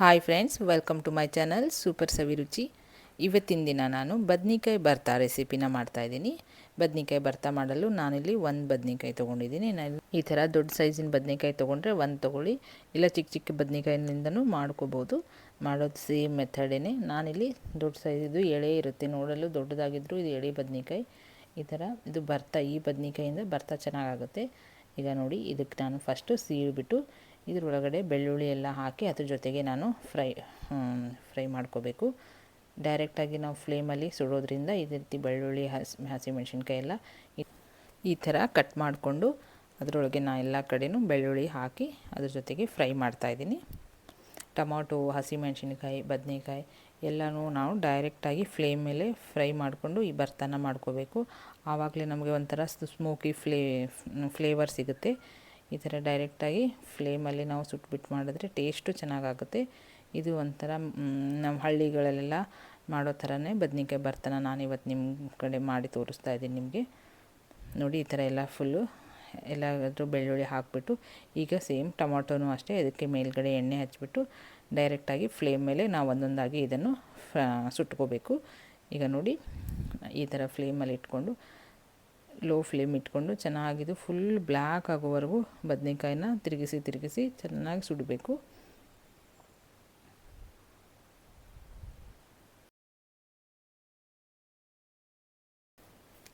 Hi friends welcome to my channel super Saviruchi ಇವತ್ತಿನ ದಿನ ನಾನು ಬದ್ನಿಕಾಯಿ ಭರ್ತಾ ರೆಸಿಪಿನ ಮಾಡ್ತಾಯಿದ್ದೀನಿ ಬದ್ನಿಕಾಯಿ ಬರ್ತಾ ಮಾಡಲು ನಾನಿಲ್ಲಿ ಒಂದು ಬದ್ನಿಕಾಯಿ ತೊಗೊಂಡಿದ್ದೀನಿ. ನಾನು ಈ ಥರ ದೊಡ್ಡ ಸೈಜಿನ ಬದ್ನೆಕಾಯಿ ತೊಗೊಂಡ್ರೆ ಒಂದು ತೊಗೊಳ್ಳಿ. ಇಲ್ಲ ಚಿಕ್ಕ ಚಿಕ್ಕ ಬದ್ನಿಕಾಯಿನಿಂದನೂ ಮಾಡ್ಕೋಬೋದು. ಮಾಡೋದು ಸೇಮ್ ಮೆಥಡೇ ನಾನಿಲ್ಲಿ ದೊಡ್ಡ ಸೈಜಿದು ಎಳೆ ಇರುತ್ತೆ. ನೋಡಲು ದೊಡ್ಡದಾಗಿದ್ದರೂ ಇದು ಎಳೆ ಬದ್ನಿಕಾಯಿ. ಈ ಥರ ಇದು ಬರ್ತಾ ಈ ಬದ್ನಿಕಾಯಿಂದ ಭರ್ತಾ ಚೆನ್ನಾಗಾಗುತ್ತೆ. ಈಗ ನೋಡಿ, ಇದಕ್ಕೆ ನಾನು ಫಸ್ಟು ಸೀಳ್ಬಿಟ್ಟು ಇದ್ರೊಳಗಡೆ ಬೆಳ್ಳುಳ್ಳಿ ಎಲ್ಲ ಹಾಕಿ ಅದ್ರ ಜೊತೆಗೆ ನಾನು ಫ್ರೈ ಫ್ರೈ ಮಾಡ್ಕೋಬೇಕು. ಡೈರೆಕ್ಟಾಗಿ ನಾವು ಫ್ಲೇಮಲ್ಲಿ ಸುಡೋದ್ರಿಂದ ಇದೇ ರೀತಿ ಬೆಳ್ಳುಳ್ಳಿ, ಹಸಿ ಹಸಿಮೆಣ್ಸಿನ್ಕಾಯಿ ಎಲ್ಲ ಈ ಥರ ಕಟ್ ಮಾಡಿಕೊಂಡು ಅದರೊಳಗೆ ನಾನು ಎಲ್ಲ ಕಡೆನೂ ಬೆಳ್ಳುಳ್ಳಿ ಹಾಕಿ ಅದ್ರ ಜೊತೆಗೆ ಫ್ರೈ ಮಾಡ್ತಾಯಿದ್ದೀನಿ ಟೊಮಾಟೊ ಹಸಿಮೆಣ್ಸಿನ್ಕಾಯಿ ಬದನೆಕಾಯಿ ಎಲ್ಲನೂ ನಾವು ಡೈರೆಕ್ಟಾಗಿ ಫ್ಲೇಮ್ ಮೇಲೆ ಫ್ರೈ ಮಾಡಿಕೊಂಡು ಈ ಭರ್ತಾನ ಮಾಡ್ಕೋಬೇಕು. ಆವಾಗಲೇ ನಮಗೆ ಒಂಥರ ಸ್ಮೋಕಿ ಫ್ಲೇ ಫ್ಲೇವರ್ ಸಿಗುತ್ತೆ. ಈ ಥರ ಡೈರೆಕ್ಟಾಗಿ ಫ್ಲೇಮಲ್ಲಿ ನಾವು ಸುಟ್ಬಿಟ್ಟು ಮಾಡಿದ್ರೆ ಟೇಸ್ಟು ಚೆನ್ನಾಗಾಗುತ್ತೆ. ಇದು ಒಂಥರ ನಮ್ಮ ಹಳ್ಳಿಗಳಲ್ಲೆಲ್ಲ ಮಾಡೋ ಥರನೇ ಬದ್ನಿಕಾಯಿ ಬರ್ತಾನೆ ನಾನು ಇವತ್ತು ನಿಮ್ಮ ಕಡೆ ಮಾಡಿ ತೋರಿಸ್ತಾ ಇದ್ದೀನಿ ನಿಮಗೆ. ನೋಡಿ, ಈ ಥರ ಎಲ್ಲ ಫುಲ್ಲು ಎಲ್ಲಾದರೂ ಬೆಳ್ಳುಳ್ಳಿ ಹಾಕಿಬಿಟ್ಟು, ಈಗ ಸೇಮ್ ಟೊಮಾಟೋನು ಅಷ್ಟೇ ಅದಕ್ಕೆ ಮೇಲ್ಗಡೆ ಎಣ್ಣೆ ಹಚ್ಬಿಟ್ಟು ಡೈರೆಕ್ಟಾಗಿ ಫ್ಲೇಮ್ ಮೇಲೆ ನಾವು ಒಂದೊಂದಾಗಿ ಇದನ್ನು ಸುಟ್ಕೋಬೇಕು. ಈಗ ನೋಡಿ, ಈ ಥರ ಫ್ಲೇಮಲ್ಲಿ ಇಟ್ಕೊಂಡು ಲೋ ಫ್ಲೇಮ್ ಇಟ್ಕೊಂಡು ಚೆನ್ನಾಗಿದು ಫುಲ್ ಬ್ಲ್ಯಾಕ್ ಆಗೋವರೆಗೂ ಬದನೆಕಾಯಿನ ತಿರುಗಿಸಿ ತಿರುಗಿಸಿ ಚೆನ್ನಾಗಿ ಸುಡಬೇಕು.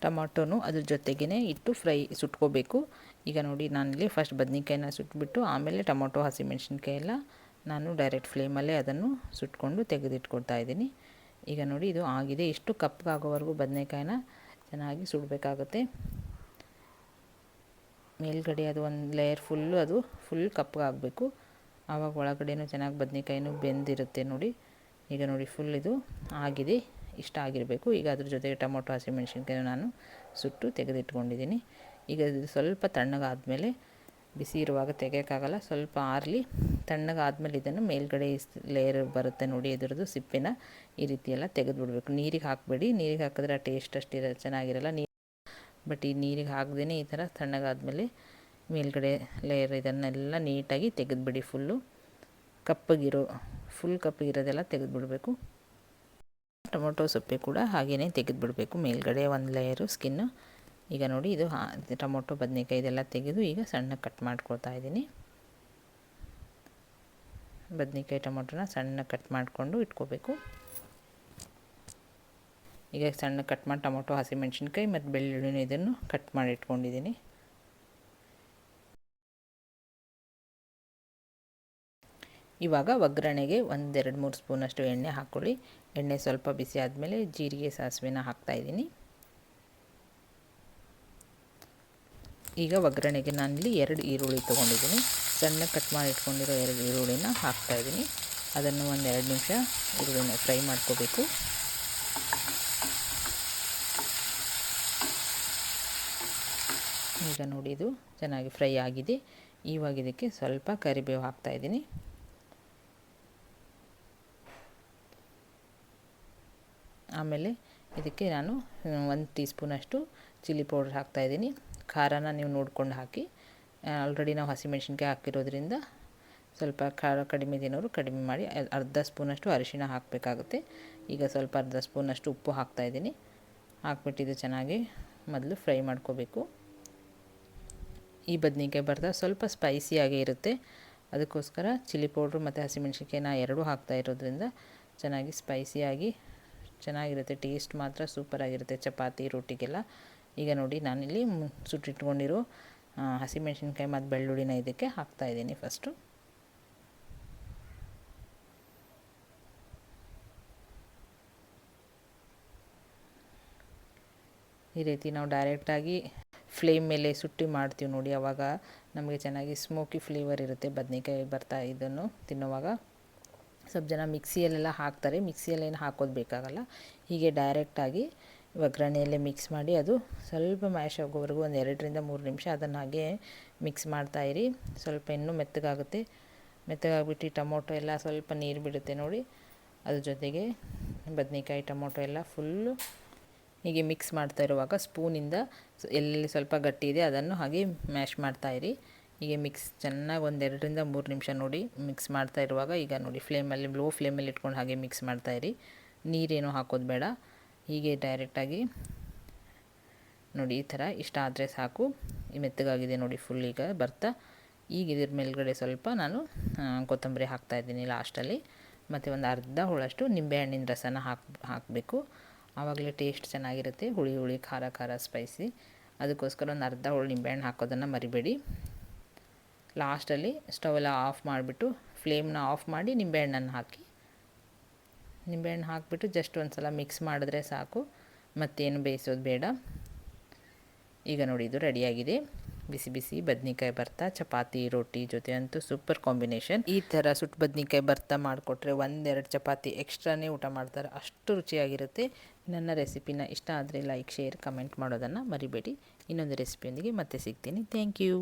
ಟೊಮಾಟೋನು ಅದ್ರ ಜೊತೆಗೇ ಇಟ್ಟು ಫ್ರೈ ಸುಟ್ಕೋಬೇಕು. ಈಗ ನೋಡಿ ನಾನಿಲ್ಲಿ ಫಸ್ಟ್ ಬದನೆಕಾಯಿನ ಸುಟ್ಬಿಟ್ಟು ಆಮೇಲೆ ಟೊಮೊಟೊ ಹಸಿಮೆಣ್ಸಿನ್ಕಾಯಿ ಎಲ್ಲ ನಾನು ಡೈರೆಕ್ಟ್ ಫ್ಲೇಮಲ್ಲೇ ಅದನ್ನು ಸುಟ್ಕೊಂಡು ತೆಗೆದಿಟ್ಕೊಳ್ತಾ ಇದ್ದೀನಿ. ಈಗ ನೋಡಿ ಇದು ಆಗಿದೆ. ಇಷ್ಟು ಕಪ್ಪಗಾಗೋವರೆಗೂ ಬದನೆಕಾಯಿನ ಚೆನ್ನಾಗಿ ಸುಡಬೇಕಾಗುತ್ತೆ. ಮೇಲ್ಗಡೆ ಅದು ಒಂದು ಲೇಯರ್ ಫುಲ್ಲು ಅದು ಫುಲ್ ಕಪ್ಪಗಾಗಬೇಕು ಆವಾಗ ಒಳಗಡೆನೂ ಚೆನ್ನಾಗಿ ಬದನೆಕಾಯಿನೂ ಬೆಂದಿರುತ್ತೆ ನೋಡಿ. ಈಗ ನೋಡಿ ಫುಲ್ ಇದು ಆಗಿದೆ, ಇಷ್ಟ ಆಗಿರಬೇಕು. ಈಗ ಅದ್ರ ಜೊತೆಗೆ ಟೊಮೊಟೊ ಹಸಿಮೆಣ್ಸಿನ್ಕಾಯಿ ನಾನು ಸುಟ್ಟು ತೆಗೆದಿಟ್ಕೊಂಡಿದ್ದೀನಿ. ಈಗ ಇದು ಸ್ವಲ್ಪ ತಣ್ಣಗಾದಮೇಲೆ ಬಿಸಿ ಇರುವಾಗ ತೆಗೆಯೋಕ್ಕಾಗಲ್ಲ. ಸ್ವಲ್ಪ ಆರಲಿ ತಣ್ಣಗಾದಮೇಲೆ ಇದನ್ನು ಮೇಲ್ಗಡೆ ಲೇಯರ್ ಬರುತ್ತೆ ನೋಡಿ ಇದ್ರದ್ದು ಸಿಪ್ಪೆನ ಈ ರೀತಿ ಎಲ್ಲ ತೆಗೆದುಬಿಡ್ಬೇಕು. ನೀರಿಗೆ ಹಾಕಬೇಡಿ. ನೀರಿಗೆ ಹಾಕಿದ್ರೆ ಆ ಟೇಸ್ಟ್ ಅಷ್ಟಿರ ಚೆನ್ನಾಗಿರಲ್ಲ. ನೀರು ಬಟ್ ಈ ನೀರಿಗೆ ಹಾಕ್ದೇ ಈ ಥರ ತಣ್ಣಗಾದಮೇಲೆ ಮೇಲ್ಗಡೆ ಲೇಯರ್ ಇದನ್ನೆಲ್ಲ ನೀಟಾಗಿ ತೆಗೆದುಬಿಡಿ ಫುಲ್ಲು ಕಪ್ಪಗಿರೋ ಫುಲ್ ಕಪ್ಪಗಿರೋದೆಲ್ಲ ತೆಗೆದುಬಿಡಬೇಕು. ಟೊಮೊಟೊ ಸೊಪ್ಪೆ ಕೂಡ ಹಾಗೆಯೇ ತೆಗೆದುಬಿಡಬೇಕು. ಮೇಲ್ಗಡೆ ಒಂದು ಲೇಯರು ಸ್ಕಿನ್ನು ಈಗ ನೋಡಿ ಇದು ಟೊಮೊಟೊ, ಬದನೆಕಾಯಿ ಇದೆಲ್ಲ ತೆಗೆದು ಈಗ ಸಣ್ಣ ಕಟ್ ಮಾಡ್ಕೊಳ್ತಾ ಇದ್ದೀನಿ. ಬದನೆಕಾಯಿ, ಟೊಮೊಟೊನ ಸಣ್ಣ ಕಟ್ ಮಾಡಿಕೊಂಡು ಇಟ್ಕೋಬೇಕು. ಈಗ ಸಣ್ಣ ಕಟ್ ಮಾಡಿ ಟೊಮೊಟೊ, ಹಸಿಮೆಣ್ಸಿನ್ಕಾಯಿ ಮತ್ತು ಬೆಳ್ಳುಳ್ಳಿನ ಇದನ್ನು ಕಟ್ ಮಾಡಿ ಇಟ್ಕೊಂಡಿದ್ದೀನಿ. ಇವಾಗ ಒಗ್ಗರಣೆಗೆ ಒಂದೆರಡು ಮೂರು ಸ್ಪೂನಷ್ಟು ಎಣ್ಣೆ ಹಾಕ್ಕೊಳ್ಳಿ. ಎಣ್ಣೆ ಸ್ವಲ್ಪ ಬಿಸಿ ಆದಮೇಲೆ ಜೀರಿಗೆ, ಸಾಸಿವೆನ ಹಾಕ್ತಾಯಿದ್ದೀನಿ ಈಗ ಒಗ್ಗರಣೆಗೆ ನಾನಿಲ್ಲಿ ಎರಡು ಈರುಳ್ಳಿ ತೊಗೊಂಡಿದ್ದೀನಿ. ಸಣ್ಣ ಕಟ್ ಮಾಡಿ ಇಟ್ಕೊಂಡಿರೋ ಎರಡು ಈರುಳ್ಳಿನ ಹಾಕ್ತಾಯಿದ್ದೀನಿ ಅದನ್ನು ಒಂದು ಎರಡು ನಿಮಿಷ ಈರುಳ್ಳಿನ ಫ್ರೈ ಮಾಡ್ಕೋಬೇಕು. ಈಗ ನೋಡಿ, ಇದು ಚೆನ್ನಾಗಿ ಫ್ರೈ ಆಗಿದೆ. ಇವಾಗ ಇದಕ್ಕೆ ಸ್ವಲ್ಪ ಕರಿಬೇವು ಹಾಕ್ತಾಯಿದ್ದೀನಿ ಆಮೇಲೆ ಇದಕ್ಕೆ ನಾನು ಒಂದು ಟೀ ಸ್ಪೂನಷ್ಟು ಚಿಲ್ಲಿ ಪೌಡ್ರ್ ಹಾಕ್ತಾಯಿದ್ದೀನಿ ಖಾರನ ನೀವು ನೋಡ್ಕೊಂಡು ಹಾಕಿ ಆಲ್ರೆಡಿ ನಾವು ಹಸಿಮೆಣ್ಸಿನ್ಕಾಯಿ ಹಾಕಿರೋದ್ರಿಂದ ಸ್ವಲ್ಪ ಖಾರ ಕಡಿಮೆ ತಿನ್ನೋರು ಕಡಿಮೆ ಮಾಡಿ ಅರ್ಧ ಸ್ಪೂನಷ್ಟು ಅರಿಶಿಣ ಹಾಕಬೇಕಾಗುತ್ತೆ. ಈಗ ಸ್ವಲ್ಪ ಅರ್ಧ ಸ್ಪೂನಷ್ಟು ಉಪ್ಪು ಹಾಕ್ತಾಯಿದ್ದೀನಿ ಹಾಕ್ಬಿಟ್ಟಿದ್ದು ಚೆನ್ನಾಗಿ ಮೊದಲು ಫ್ರೈ ಮಾಡ್ಕೋಬೇಕು. ಈ ಬದನೆಕಾಯಿ ಬರ್ತಾ ಸ್ವಲ್ಪ ಸ್ಪೈಸಿಯಾಗೇ ಇರುತ್ತೆ. ಅದಕ್ಕೋಸ್ಕರ ಚಿಲ್ಲಿ ಪೌಡ್ರು ಮತ್ತು ಹಸಿಮೆಣ್ಸಿನ್ಕಾಯಿನ ಎರಡೂ ಹಾಕ್ತಾ ಇರೋದ್ರಿಂದ ಚೆನ್ನಾಗಿ ಸ್ಪೈಸಿಯಾಗಿ ಚೆನ್ನಾಗಿರುತ್ತೆ. ಟೇಸ್ಟ್ ಮಾತ್ರ ಸೂಪರಾಗಿರುತ್ತೆ ಚಪಾತಿ ರೊಟ್ಟಿಗೆಲ್ಲ ಈಗ ನೋಡಿ ನಾನಿಲ್ಲಿ ಸುಟ್ಟಿಟ್ಕೊಂಡಿರೋ ಹಸಿಮೆಣ್ಸಿನ್ಕಾಯಿ ಮತ್ತು ಬೆಳ್ಳುಳ್ಳಿನ ಇದಕ್ಕೆ ಹಾಕ್ತಾಯಿದ್ದೀನಿ ಫಸ್ಟು. ಈ ರೀತಿ ನಾವು ಡೈರೆಕ್ಟಾಗಿ ಫ್ಲೇಮ್ ಮೇಲೆ ಸುಟ್ಟಿ ಮಾಡ್ತೀವಿ ನೋಡಿ, ಅವಾಗ ನಮಗೆ ಚೆನ್ನಾಗಿ ಸ್ಮೋಕಿ ಫ್ಲೇವರ್ ಇರುತ್ತೆ ಬದನೆಕಾಯಿ ಬರ್ತಾ ಇದನ್ನು ತಿನ್ನುವಾಗ. ಸ್ವಲ್ಪ ಜನ ಮಿಕ್ಸಿಯಲ್ಲೆಲ್ಲ ಹಾಕ್ತಾರೆ, ಮಿಕ್ಸಿಯಲ್ಲೇನು ಹಾಕೋದು ಬೇಕಾಗಲ್ಲ. ಹೀಗೆ ಡೈರೆಕ್ಟಾಗಿ ಒಗ್ಗರಣೆಯಲ್ಲೇ ಮಿಕ್ಸ್ ಮಾಡಿ ಅದು ಸ್ವಲ್ಪ ಮ್ಯಾಶ್ ಆಗೋವರೆಗೂ ಒಂದು ಎರಡರಿಂದ ಮೂರು ನಿಮಿಷ ಅದನ್ನು ಹಾಗೆ ಮಿಕ್ಸ್ ಮಾಡ್ತಾಯಿರಿ ಸ್ವಲ್ಪ ಇನ್ನೂ ಮೆತ್ತಗಾಗುತ್ತೆ. ಮೆತ್ತಗಾಗ್ಬಿಟ್ಟು ಟೊಮೊಟೊ ಎಲ್ಲ ಸ್ವಲ್ಪ ನೀರು ಬಿಡುತ್ತೆ ನೋಡಿ. ಅದ್ರ ಜೊತೆಗೆ ಬದನೆಕಾಯಿ ಟೊಮೊಟೊ ಎಲ್ಲ ಫುಲ್ಲು ಹೀಗೆ ಮಿಕ್ಸ್ ಮಾಡ್ತಾ ಇರುವಾಗ ಸ್ಪೂನಿಂದ ಎಲ್ಲೆಲ್ಲಿ ಸ್ವಲ್ಪ ಗಟ್ಟಿ ಇದೆ ಅದನ್ನು ಹಾಗೆ ಮ್ಯಾಶ್ ಮಾಡ್ತಾಯಿರಿ ಹೀಗೆ ಮಿಕ್ಸ್ ಚೆನ್ನಾಗಿ ಒಂದೆರಡರಿಂದ ಮೂರು ನಿಮಿಷ ನೋಡಿ ಮಿಕ್ಸ್ ಮಾಡ್ತಾ ಇರುವಾಗ ಈಗ ನೋಡಿ ಫ್ಲೇಮಲ್ಲಿ ಲೋ ಫ್ಲೇಮಲ್ಲಿ ಇಟ್ಕೊಂಡು ಹಾಗೆ ಮಿಕ್ಸ್ ಮಾಡ್ತಾಯಿರಿ ನೀರೇನು ಹಾಕೋದು ಬೇಡ. ಹೀಗೆ ಡೈರೆಕ್ಟಾಗಿ ನೋಡಿ ಈ ಥರ ಇಷ್ಟ ಆದರೆ ಸಾಕು. ಈ ಮೆತ್ತಗಾಗಿದೆ ನೋಡಿ ಫುಲ್ ಈಗ ಬರ್ತಾ. ಈಗ ಇದ್ರ ಮೇಲ್ಗಡೆ ಸ್ವಲ್ಪ ನಾನು ಕೊತ್ತಂಬರಿ ಹಾಕ್ತಾಯಿದ್ದೀನಿ ಲಾಸ್ಟಲ್ಲಿ ಮತ್ತು ಒಂದು ಅರ್ಧ ಹುಳಷ್ಟು ನಿಂಬೆಹಣ್ಣಿನ ರಸನ ಹಾಕಿ, ಹಾಕಬೇಕು. ಆವಾಗಲೇ ಟೇಸ್ಟ್ ಚೆನ್ನಾಗಿರುತ್ತೆ. ಹುಳಿ ಹುಳಿ, ಖಾರ ಖಾರ ಸ್ಪೈಸಿ ಅದಕ್ಕೋಸ್ಕರ ಒಂದು ಅರ್ಧ ಹುಳು ನಿಂಬೆಹಣ್ಣು ಹಾಕೋದನ್ನು ಮರಿಬೇಡಿ. ಲಾಸ್ಟಲ್ಲಿ ಸ್ಟವೆಲ್ಲ ಆಫ್ ಮಾಡಿಬಿಟ್ಟು ಫ್ಲೇಮ್ನ ಆಫ್ ಮಾಡಿ ನಿಂಬೆಹಣ್ಣನ್ನು ಹಾಕಿ ನಿಂಬೆಹಣ್ಣು ಹಾಕಿಬಿಟ್ಟು ಜಸ್ಟ್ ಒಂದು ಸಲ ಮಿಕ್ಸ್ ಮಾಡಿದ್ರೆ ಸಾಕು. ಮತ್ತೇನು ಬೇಯಿಸೋದು ಬೇಡ. ಈಗ ನೋಡಿ, ಇದು ರೆಡಿಯಾಗಿದೆ. ಬಿಸಿ ಬಿಸಿ ಬದ್ನಿಕಾಯಿ ಭರ್ತಾ, ಚಪಾತಿ, ರೊಟ್ಟಿ ಜೊತೆ ಅಂತೂ ಸೂಪರ್ ಕಾಂಬಿನೇಷನ್ ಈ ಥರ ಸುಟ್ಟು ಬದ್ನಿಕಾಯಿ ಭರ್ತಾ ಮಾಡಿಕೊಟ್ರೆ ಒಂದೆರಡು ಚಪಾತಿ ಎಕ್ಸ್ಟ್ರಾನೇ ಊಟ ಮಾಡ್ತಾರೆ. ಅಷ್ಟು ರುಚಿಯಾಗಿರುತ್ತೆ. ನನ್ನ ರೆಸಿಪಿನ ಇಷ್ಟ ಆದರೆ ಲೈಕ್ ಶೇರ್ ಕಮೆಂಟ್ ಮಾಡೋದನ್ನು ಮರಿಬೇಡಿ. ಇನ್ನೊಂದು ರೆಸಿಪಿಯೊಂದಿಗೆ ಮತ್ತೆ ಸಿಗ್ತೀನಿ. Thank you